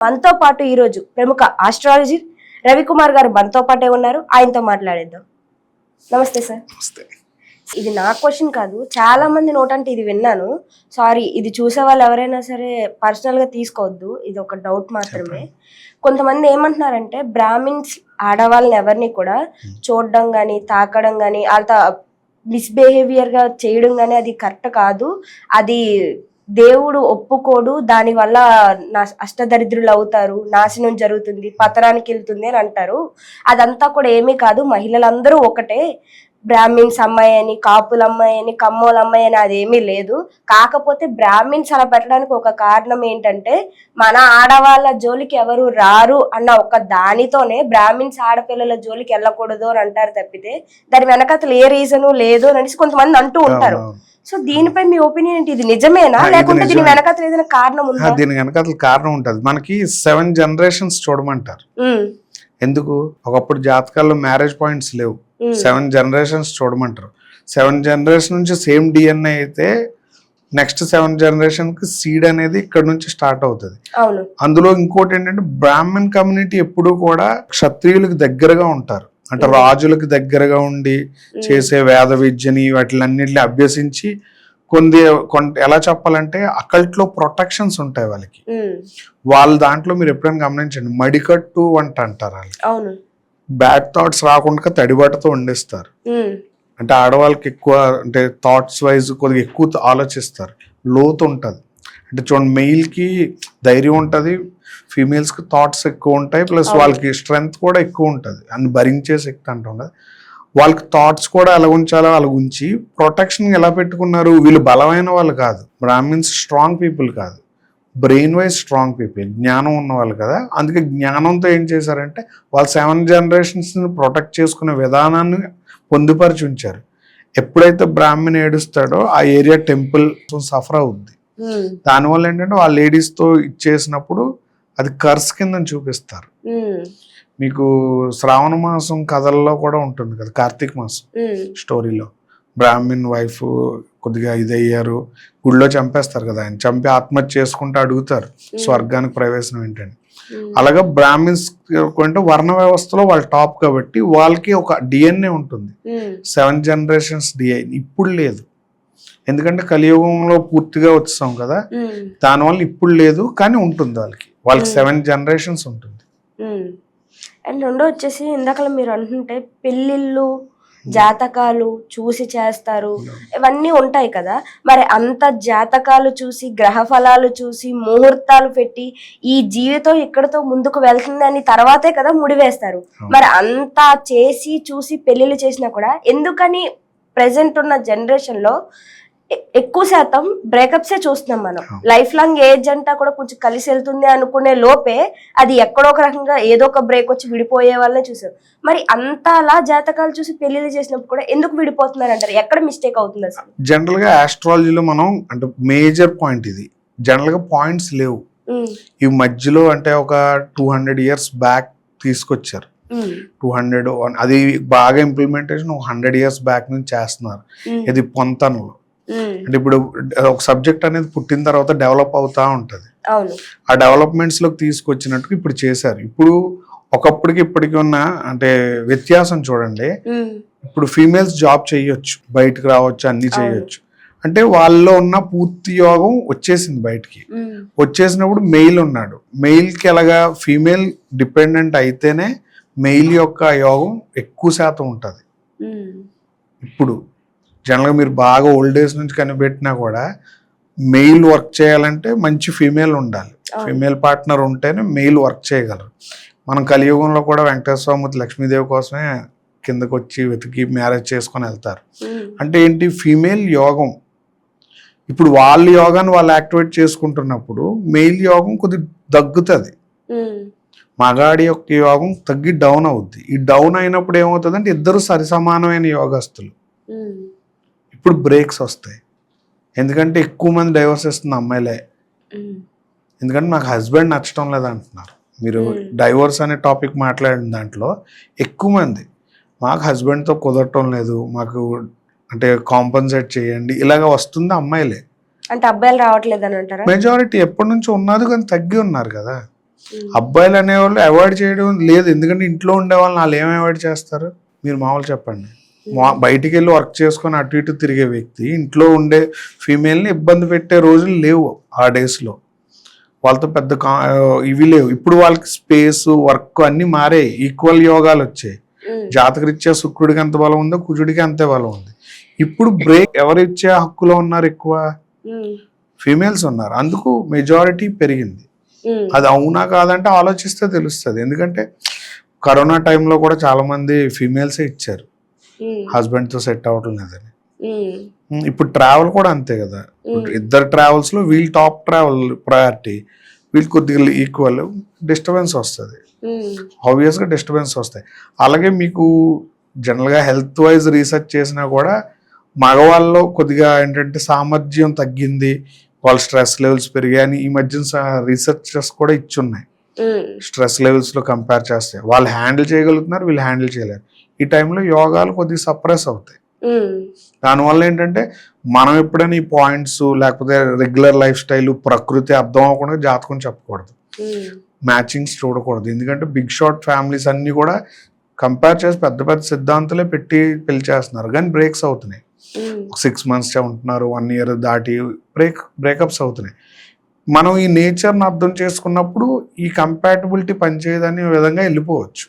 మనతో పాటు ఈరోజు ప్రముఖ ఆస్ట్రాలజీ రవికుమార్ గారు మనతో పాటే ఉన్నారు. ఆయనతో మాట్లాడేద్దాం. నమస్తే సార్. నమస్తే. ఇది నా క్వశ్చన్ కాదు చాలా మంది నోటంటే ఇది విన్నాను. సారీ ఇది చూసే వాళ్ళు ఎవరైనా సరే పర్సనల్గా తీసుకోవద్దు ఇది ఒక డౌట్ మాత్రమే. కొంతమంది ఏమంటున్నారంటే బ్రాహ్మిన్స్ ఆడవాళ్ళని ఎవరిని కూడా చూడడం కానీ తాకడం కానీ వాళ్ళతో మిస్బిహేవియర్గా చేయడం కానీ అది కరెక్ట్ కాదు. అది దేవుడు ఒప్పుకోడు దాని వల్ల నా అష్టదరిద్రులు అవుతారు నాశనం జరుగుతుంది పతనానికి వెళ్తుంది అని అంటారు. అదంతా కూడా ఏమీ కాదు మహిళలందరూ ఒకటే. బ్రాహ్మిన్స్ అమ్మాయి అని కాపుల అమ్మాయి అని కమ్మోల అమ్మాయి అని అదేమీ లేదు. కాకపోతే బ్రాహ్మిన్స్ అలా పెట్టడానికి ఒక కారణం ఏంటంటే మన ఆడవాళ్ళ జోలికి ఎవరు రారు అన్న ఒక దానితోనే బ్రాహ్మిన్స్ ఆడపిల్లల జోలికి వెళ్ళకూడదు అని అంటారు తప్పితే దాని వెనకతలు ఏ రీజను లేదు అని అనేసి కొంతమంది అంటూ ఉంటారు. సో దీనిపై మీ ఒపీనియన్ ఏంటి? ఇది నిజమేనా? లేకుంటే దీని. వెనకతలు ఏదైనా కారణం ఉందా? దీని వెనక అసలు కారణం ఉంటుంది. మనకి సెవెన్ జనరేషన్స్ చూడమంటారు. ఎందుకు? ఒకప్పుడు జాతకాల్లో మ్యారేజ్ పాయింట్స్ లేవు. సెవెన్ జనరేషన్స్ చూడమంటారు. సెవెన్ జనరేషన్ నుంచి సేమ్ డిఎన్ఏ అయితే నెక్స్ట్ సెవెన్ జనరేషన్కి సీడ్ అనేది ఇక్కడ నుంచి స్టార్ట్ అవుతుంది. అందులో ఇంకోటి ఏంటంటే బ్రాహ్మణ్ కమ్యూనిటీ ఎప్పుడూ కూడా క్షత్రియులకు దగ్గరగా ఉంటారు. అంటే. రాజులకు దగ్గరగా ఉండి చేసే వేద విద్యని వాటిలన్నిటిని అభ్యసించి కొన్ని కొంత ఎలా చెప్పాలంటే అకల్ట్లో ప్రొటెక్షన్స్ ఉంటాయి వాళ్ళకి. వాళ్ళ దాంట్లో మీరు ఎప్పుడైనా గమనించండి మడికట్టు వంట అంటారు వాళ్ళు. బ్యాడ్ థాట్స్ రాకుండా తడిబట్టతో వండిస్తారు. అంటే ఆడవాళ్ళకి ఎక్కువ అంటే థాట్స్ వైజ్ కొద్దిగా ఎక్కువ ఆలోచిస్తారు. లోతు ఉంటుంది. అంటే చూడండి మెయిల్కి ధైర్యం ఉంటుంది ఫీమేల్స్కి థాట్స్ ఎక్కువ ఉంటాయి ప్లస్. వాళ్ళకి స్ట్రెంగ్త్ కూడా ఎక్కువ ఉంటుంది. అన్ని భరించే శక్తి అంటుంది వాళ్ళకి థాట్స్ కూడా ఎలా ఉంచాలో అలా ఉంచి ప్రొటెక్షన్ ఎలా పెట్టుకున్నారు? వీళ్ళు బలమైన వాళ్ళు కాదు. బ్రాహ్మిన్స్ స్ట్రాంగ్ పీపుల్ కాదు. బ్రెయిన్ వైజ్ స్ట్రాంగ్ పీపుల్ జ్ఞానం ఉన్న వాళ్ళు కదా. అందుకే జ్ఞానంతో ఏం చేశారంటే వాళ్ళు సెవెన్ జనరేషన్స్ని ప్రొటెక్ట్ చేసుకునే విధానాన్ని పొందుపరిచి ఉంచారు. ఎప్పుడైతే బ్రాహ్మణ్ ఏడుస్తాడో ఆ ఏరియా టెంపుల్ సఫర్ అవుద్ది. దానివల్ల ఏంటంటే వాళ్ళ లేడీస్తో ఇచ్చేసినప్పుడు అది కర్స్ కింద చూపిస్తారు. మీకు శ్రావణ మాసం కథల్లో కూడా ఉంటుంది కదా కార్తీక మాసం స్టోరీలో. బ్రాహ్మిన్ వైఫ్ కొద్దిగా ఇదయ్యారు గుళ్ళో చంపేస్తారు కదా ఆయన. చంపి ఆత్మహత్య చేసుకుంటూ అడుగుతారు స్వర్గానికి ప్రవేశం ఏంటని. అలాగా బ్రాహ్మిన్స్ అంటే వర్ణ వ్యవస్థలో వాళ్ళు టాప్ కాబట్టి వాళ్ళకి ఒక డిఎన్ఏ ఉంటుంది. సెవెన్ జనరేషన్స్ డిఎన్ఏ ఇప్పుడు లేదు. ఎందుకంటే కలియుగంలో పూర్తిగా వచ్చాం కదా. దానివల్ల ఇప్పుడు లేదు కానీ ఉంటుంది వాళ్ళకి. వాళ్ళకి. సెవెన్ జనరేషన్స్ ఉంటుంది. అండ్ రెండో వచ్చేసి ఇందాక మీరు అంటుంటే పెళ్ళిళ్ళు జాతకాలు చూసి చేస్తారు. ఇవన్నీ ఉంటాయి కదా. మరి అంత జాతకాలు చూసి గ్రహ ఫలాలు చూసి ముహూర్తాలు పెట్టి ఈ జీవితం ఇక్కడతో ముందుకు వెళ్తుందని తర్వాతే కదా ముడివేస్తారు. మరి అంతా చేసి చూసి పెళ్ళిళ్ళు చేసినా కూడా ఎందుకని ప్రెసెంట్ ఉన్న జనరేషన్లో ఎ- ఎక్కువ శాతం బ్రేకప్సే చూస్తున్నాం మనం. లైఫ్ లాంగ్ ఏజ్ అంతా కూడా కొంచెం కలిసి వెళ్తుంది అనుకునే లోపే అది ఎక్కడో ఒక రకంగా ఏదో ఒక బ్రేక్ వచ్చి విడిపోయే వాళ్ళనే చూసాం. మరి అంతలా జాతకాలు చూసి పెళ్ళిళ్ళు చేసినప్పుడు కూడా ఎందుకు విడిపోతున్నారు అంటారు ఎక్కడ మిస్టేక్ అవుతుంది అసలు? జనరల్గా ఆస్ట్రాలజీలో మనం అంటే మేజర్ పాయింట్ ఇది. జనరల్గా పాయింట్స్ లేవు. ఈ మధ్యలో అంటే ఒక టూ హండ్రెడ్ ఇయర్స్ బ్యాక్ తీసుకొచ్చారు. టూ హండ్రెడ్ అది బాగా ఇంప్లిమెంటేషన్ హండ్రెడ్ ఇయర్స్ బ్యాక్ నుంచి చేస్తున్నారు. ఇది పొంతనలో. అంటే ఇప్పుడు ఒక సబ్జెక్ట్ అనేది పుట్టిన తర్వాత డెవలప్ అవుతా ఉంటది. ఆ డెవలప్మెంట్స్లోకి తీసుకొచ్చినట్టు ఇప్పుడు చేశారు. ఇప్పుడు ఒకప్పటికి ఇప్పటికి ఉన్న అంటే వ్యత్యాసం చూడండి. ఉమ్, ఇప్పుడు ఫీమేల్స్ జాబ్ చేయొచ్చు. బయటకు రావచ్చు అన్ని. చేయొచ్చు. అంటే వాళ్ళలో ఉన్న పూర్తి యోగం వచ్చేసింది బయటికి. ఉమ్, వచ్చేసినప్పుడు మెయిల్ ఉన్నాడు. మెయిల్కి ఎలాగా ఫీమేల్ డిపెండెంట్ అయితేనే మెయిల్ యొక్క యోగం ఎక్కువ శాతం ఉంటుంది. ఇప్పుడు జనరల్గా మీరు బాగా ఓల్డ్ ఏజ్ నుంచి కనిపెట్టినా కూడా మెయిల్ వర్క్ చేయాలంటే మంచి ఫీమేల్ ఉండాలి. ఫీమేల్ పార్ట్నర్ ఉంటేనే మెయిల్ వర్క్ చేయగలరు. మనం కలియుగంలో కూడా వెంకటేశ్వర స్వామి లక్ష్మీదేవి కోసమే కిందకు వచ్చి వెతికి మ్యారేజ్ చేసుకొని వెళ్తారు. అంటే ఏంటి? ఫీమేల్ యోగం. ఇప్పుడు వాళ్ళ యోగాన్ని వాళ్ళు యాక్టివేట్ చేసుకుంటున్నప్పుడు మెయిల్ యోగం కొద్ది దగ్గుతుంది మగాడి యొక్క యోగం తగ్గి డౌన్ అవుద్ది. ఈ డౌన్ అయినప్పుడు ఏమవుతుంది అంటే ఇద్దరు సరిసమానమైన యోగస్తులు. ఇప్పుడు బ్రేక్స్ వస్తాయి. ఎందుకంటే ఎక్కువ మంది డైవర్స్ ఇస్తుంది అమ్మాయిలే. ఎందుకంటే నాకు హస్బెండ్ నచ్చడం లేదు అంటున్నారు మీరు. డైవోర్స్ అనే టాపిక్ మాట్లాడిన దాంట్లో ఎక్కువ మంది మాకు హస్బెండ్తో కుదరటం లేదు మాకు అంటే కాంపన్సేట్ చేయండి ఇలాగ వస్తుంది అమ్మాయిలే. అంటే అబ్బాయిలు రావట్లేదు అని అంటారా? మెజారిటీ ఎప్పటి నుంచి ఉన్నది కానీ తగ్గి ఉన్నారు కదా. అబ్బాయిలు అనేవాళ్ళు అవాయిడ్ చేయడం లేదు ఎందుకంటే ఇంట్లో ఉండే వాళ్ళని వాళ్ళు ఏం అవాయిడ్ చేస్తారు? మీరు మామూలు చెప్పండి. బయటికి వెళ్ళి వర్క్ చేసుకొని అటు ఇటు తిరిగే వ్యక్తి ఇంట్లో ఉండే ఫీమేల్ని ఇబ్బంది పెట్టే రోజులు లేవు ఆ డేస్లో వాళ్ళతో పెద్ద కా ఇవి లేవు. ఇప్పుడు వాళ్ళకి స్పేస్ వర్క్ అన్నీ మారాయి ఈక్వల్ యోగాలు వచ్చాయి. జాతకరీత్యా శుక్రుడికి ఎంత బలం ఉందో కుజుడికి అంతే బలం ఉంది. ఇప్పుడు బ్రేక్ ఎవరు ఇచ్చే హక్కులో ఉన్నారు ఎక్కువ? ఫీమేల్స్ ఉన్నారు. అందుకు మెజారిటీ పెరిగింది. అది అవునా కాదంటే ఆలోచిస్తే తెలుస్తుంది. ఎందుకంటే కరోనా టైంలో కూడా చాలా మంది ఫీమేల్సే ఇచ్చారు. హస్బెండ్తో సెట్ అవ్వటం లేదని. ఇప్పుడు ట్రావెల్ కూడా అంతే కదా. ఇద్దరు ట్రావెల్స్లో వీళ్ళు టాప్ ట్రావెల్ ప్రయారిటీ వీళ్ళు కొద్దిగా ఈక్వల్ డిస్టర్బెన్స్ వస్తుంది. ఆబ్వియస్గా డిస్టర్బెన్స్ వస్తాయి. అలాగే మీకు జనరల్గా హెల్త్ వైజ్ రీసెర్చ్ చేసినా కూడా మగవాళ్ళలో కొద్దిగా ఏంటంటే సామర్థ్యం తగ్గింది వాళ్ళ స్ట్రెస్ లెవెల్స్ పెరిగాయని ఈ మధ్యన రీసెర్చర్స్ కూడా ఇచ్చున్నాయి. స్ట్రెస్ లెవెల్స్లో కంపేర్ చేస్తే. వాళ్ళు హ్యాండిల్ చేయగలుగుతున్నారు వీళ్ళు హ్యాండిల్ చేయలేరు. ఈ టైంలో యోగాలు కొద్దిగా సప్రెస్ అవుతాయి. దానివల్ల ఏంటంటే మనం ఎప్పుడైనా ఈ పాయింట్స్ లేకపోతే రెగ్యులర్ లైఫ్ స్టైల్ ప్రకృతి అర్థం అవ్వకుండా జాతకం చెప్పకూడదు. మ్యాచింగ్స్ చూడకూడదు. ఎందుకంటే బిగ్ షాట్ ఫ్యామిలీస్ అన్ని కూడా కంపేర్ చేసి పెద్ద పెద్ద సిద్ధాంతాలే పెట్టి పెళ్ళి చేస్తున్నారు. కానీ బ్రేక్స్ అవుతున్నాయి. సిక్స్ మంత్స్ ఉంటున్నారు వన్ ఇయర్ దాటి బ్రేక్ బ్రేకప్స్ అవుతున్నాయి. మనం ఈ నేచర్ని అర్థం చేసుకున్నప్పుడు ఈ కంపాటబిలిటీ పనిచేయదనే విధంగా వెళ్ళిపోవచ్చు.